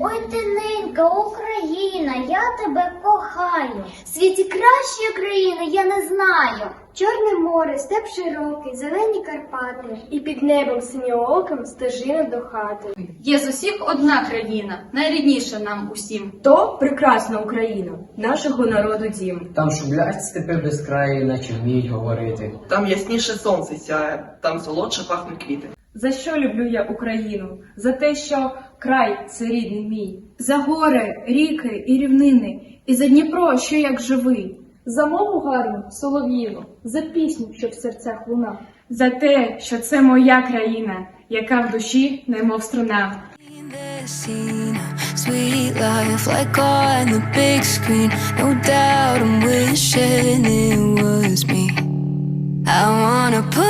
Ой, ти ненька, Україна, я тебе кохаю. Світі кращої країни я не знаю. Чорне море, степ широкий, зелені Карпати, і під небом синьооким стежина до хати. Є з усіх одна країна, найрідніша нам усім. То прекрасна Україна, нашого народу дім. Там шублять степи без краю, наче вміють говорити. Там ясніше сонце сяє, там солодше пахнуть квіти. За що люблю я Україну? За те, що край це рідний мій, за гори, ріки і рівнини, і за Дніпро, що як живий, За мову гарну, солов'їну, за пісню, що в серцях луна. за те, що це моя країна, яка в душі немов струна. Sweet life, like on the big screen. No doubt I'm wishing it was me. I wanna put